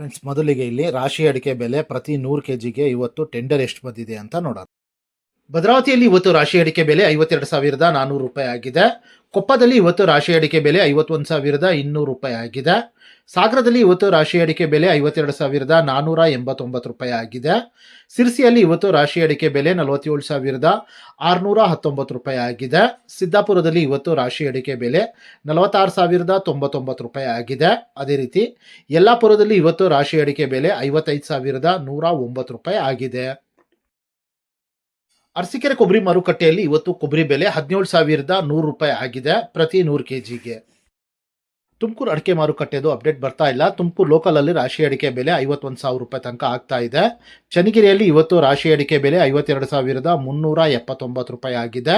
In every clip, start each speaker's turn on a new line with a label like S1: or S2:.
S1: Friends ಮೊದಲಿಗೆ ಇಲ್ಲಿ ರಾಶಿ ಅಡಿಕೆ ಬೆಲೆ ಪ್ರತಿ ನೂರು ಕೆ ಜಿಗೆ ಇವತ್ತು ಟೆಂಡರ್ ಎಷ್ಟು ಬಂದಿದೆ ಅಂತ ನೋಡೋಣ. ಭದ್ರಾವತಿಯಲ್ಲಿ ಇವತ್ತು ರಾಶಿ ಅಡಿಕೆ ಬೆಲೆ ಐವತ್ತೆರಡು ಸಾವಿರದ ನಾನ್ನೂರು ರೂಪಾಯಿ ಆಗಿದೆ. ಕೊಪ್ಪದಲ್ಲಿ ಇವತ್ತು ರಾಶಿ ಅಡಿಕೆ ಬೆಲೆ ಐವತ್ತೊಂದು ಸಾವಿರದ ಇನ್ನೂರು ರೂಪಾಯಿ ಆಗಿದೆ. ಸಾಗರದಲ್ಲಿ ಇವತ್ತು ರಾಶಿ ಅಡಿಕೆ ಬೆಲೆ ಐವತ್ತೆರಡು ಸಾವಿರದ ನಾನ್ನೂರ ಎಂಬತ್ತೊಂಬತ್ತು ರೂಪಾಯಿ ಆಗಿದೆ. ಸಿರ್ಸಿಯಲ್ಲಿ ಇವತ್ತು ರಾಶಿ ಅಡಿಕೆ ಬೆಲೆ ನಲವತ್ತೇಳು ಸಾವಿರದ ಆರುನೂರ ಹತ್ತೊಂಬತ್ತು ರೂಪಾಯಿ ಆಗಿದೆ. ಸಿದ್ದಾಪುರದಲ್ಲಿ ಇವತ್ತು ರಾಶಿ ಅಡಿಕೆ ಬೆಲೆ ನಲವತ್ತಾರು ಸಾವಿರದ ತೊಂಬತ್ತೊಂಬತ್ತು ರೂಪಾಯಿ ಆಗಿದೆ. ಅದೇ ರೀತಿ ಯಲ್ಲಾಪುರದಲ್ಲಿ ಇವತ್ತು ರಾಶಿ ಅಡಿಕೆ ಬೆಲೆ ಐವತ್ತೈದು ಸಾವಿರದ ನೂರ ಒಂಬತ್ತು ರೂಪಾಯಿ ಆಗಿದೆ. ಅರಸೀಕೆರೆ ಕೊಬ್ಬರಿ ಮಾರುಕಟ್ಟೆಯಲ್ಲಿ ಇವತ್ತು ಕೊಬ್ಬರಿ ಬೆಲೆ ಹದಿನೇಳು ಸಾವಿರದ ನೂರು ರೂಪಾಯಿ ಆಗಿದೆ ಪ್ರತಿ ನೂರು ಕೆ ಜಿಗೆ ತುಮಕೂರು ಅಡಿಕೆ ಮಾರುಕಟ್ಟೆದು ಅಪ್ಡೇಟ್ ಬರ್ತಾ ಇಲ್ಲ. ತುಮಕೂರು ಲೋಕಲಲ್ಲಿ ರಾಶಿ ಅಡಿಕೆ ಬೆಲೆ ಐವತ್ತೊಂದು ಸಾವಿರ ರೂಪಾಯಿ ತನಕ ಆಗ್ತಾ ಇದೆ. ಚನ್ನಗಿರಿಯಲ್ಲಿ ಇವತ್ತು ರಾಶಿ ಅಡಿಕೆ ಬೆಲೆ ಐವತ್ತೆರಡು ಸಾವಿರದ ಮುನ್ನೂರ ಎಪ್ಪತ್ತೊಂಬತ್ತು ರೂಪಾಯಿ ಆಗಿದೆ.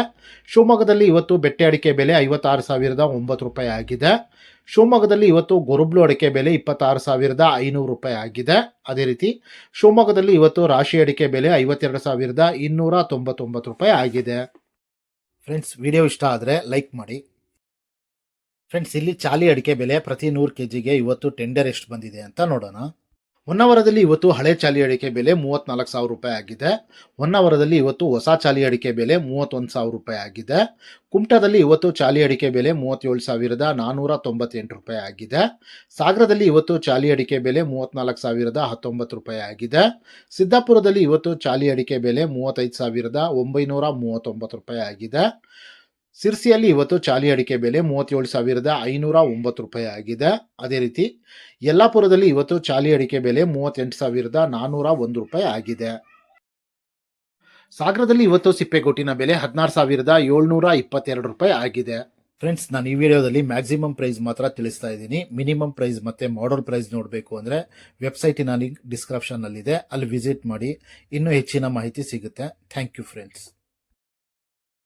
S1: ಶಿವಮೊಗ್ಗದಲ್ಲಿ ಇವತ್ತು ಬೆಟ್ಟೆ ಅಡಿಕೆ ಬೆಲೆ ಐವತ್ತಾರು ಸಾವಿರದ ಒಂಬತ್ತು ರೂಪಾಯಿ ಆಗಿದೆ. ಶಿವಮೊಗ್ಗದಲ್ಲಿ ಇವತ್ತು ಗೊರುಬ್ಲು ಅಡಿಕೆ ಬೆಲೆ ಇಪ್ಪತ್ತಾರು ಸಾವಿರದ ಐನೂರು ರೂಪಾಯಿ ಆಗಿದೆ. ಅದೇ ರೀತಿ ಶಿವಮೊಗ್ಗದಲ್ಲಿ ಇವತ್ತು ರಾಶಿ ಅಡಿಕೆ ಬೆಲೆ ಐವತ್ತೆರಡು ಸಾವಿರದ ಇನ್ನೂರ ತೊಂಬತ್ತೊಂಬತ್ತು ರೂಪಾಯಿ ಆಗಿದೆ. ಫ್ರೆಂಡ್ಸ್ ವಿಡಿಯೋ ಇಷ್ಟ ಆದರೆ ಲೈಕ್ ಮಾಡಿ ಫ್ರೆಂಡ್ಸ್ ಇಲ್ಲಿ ಚಾಲಿ ಅಡಿಕೆ ಬೆಲೆ ಪ್ರತಿ ನೂರು ಕೆ ಜಿಗೆ ಇವತ್ತು ಟೆಂಡರ್ ಎಷ್ಟು ಬಂದಿದೆ ಅಂತ ನೋಡೋಣ. ಹೊನ್ನಾವರದಲ್ಲಿ ಇವತ್ತು ಹಳೆ ಚಾಲಿ ಅಡಿಕೆ ಬೆಲೆ ಮೂವತ್ತ್ನಾಲ್ಕು ಸಾವಿರ ರೂಪಾಯಿ ಆಗಿದೆ. ಹೊನ್ನಾವರದಲ್ಲಿ ಇವತ್ತು ಹೊಸ ಚಾಲಿ ಅಡಿಕೆ ಬೆಲೆ ಮೂವತ್ತೊಂದು ಸಾವಿರ ರೂಪಾಯಿ ಆಗಿದೆ. ಕುಮಟಾದಲ್ಲಿ ಇವತ್ತು ಚಾಲಿ ಅಡಿಕೆ ಬೆಲೆ ಮೂವತ್ತೇಳು ಸಾವಿರದ ನಾನ್ನೂರ ತೊಂಬತ್ತೆಂಟು ರೂಪಾಯಿ ಆಗಿದೆ. ಸಾಗರದಲ್ಲಿ ಇವತ್ತು ಚಾಲಿ ಅಡಿಕೆ ಬೆಲೆ ಮೂವತ್ತ್ನಾಲ್ಕು ಸಾವಿರದ ಹತ್ತೊಂಬತ್ತು ರೂಪಾಯಿ ಆಗಿದೆ. ಸಿದ್ದಾಪುರದಲ್ಲಿ ಇವತ್ತು ಚಾಲಿ ಅಡಿಕೆ ಬೆಲೆ ಮೂವತ್ತೈದು ಸಾವಿರದ ಒಂಬೈನೂರ ಮೂವತ್ತೊಂಬತ್ತು ರೂಪಾಯಿ ಆಗಿದೆ. ಸಿರ್ಸಿಯಲ್ಲಿ ಇವತ್ತು ಚಾಲಿ ಅಡಿಕೆ ಬೆಲೆ ಮೂವತ್ತೇಳು ಸಾವಿರದ ಐನೂರ ಒಂಬತ್ತು ರೂಪಾಯಿ ಆಗಿದೆ. ಅದೇ ರೀತಿ ಯಲ್ಲಾಪುರದಲ್ಲಿ ಇವತ್ತು ಚಾಲಿ ಅಡಿಕೆ ಬೆಲೆ ಮೂವತ್ತೆಂಟು ಸಾವಿರದ ನಾನ್ನೂರ ಒಂದು ರೂಪಾಯಿ ಆಗಿದೆ. ಸಾಗರದಲ್ಲಿ ಇವತ್ತು ಸಿಪ್ಪೆಗೋಟಿನ ಬೆಲೆ ಹದಿನಾರು ಸಾವಿರದ ಏಳ್ನೂರ ಇಪ್ಪತ್ತೆರಡು ರೂಪಾಯಿ ಆಗಿದೆ. ಫ್ರೆಂಡ್ಸ್, ನಾನು ಈ ವಿಡಿಯೋದಲ್ಲಿ ಮ್ಯಾಕ್ಸಿಮಮ್ ಪ್ರೈಸ್ ಮಾತ್ರ ತಿಳಿಸ್ತಾ ಇದ್ದೀನಿ. ಮಿನಿಮಮ್ ಪ್ರೈಸ್ ಮತ್ತು ಮಾಡಲ್ ಪ್ರೈಸ್ ನೋಡಬೇಕು ಅಂದರೆ ವೆಬ್ಸೈಟಿನ ಲಿಂಕ್ ಡಿಸ್ಕ್ರಿಪ್ಷನ್ನಲ್ಲಿದೆ ಅಲ್ಲಿ ವಿಸಿಟ್ ಮಾಡಿ ಇನ್ನೂ ಹೆಚ್ಚಿನ ಮಾಹಿತಿ ಸಿಗುತ್ತೆ. Thank you friends.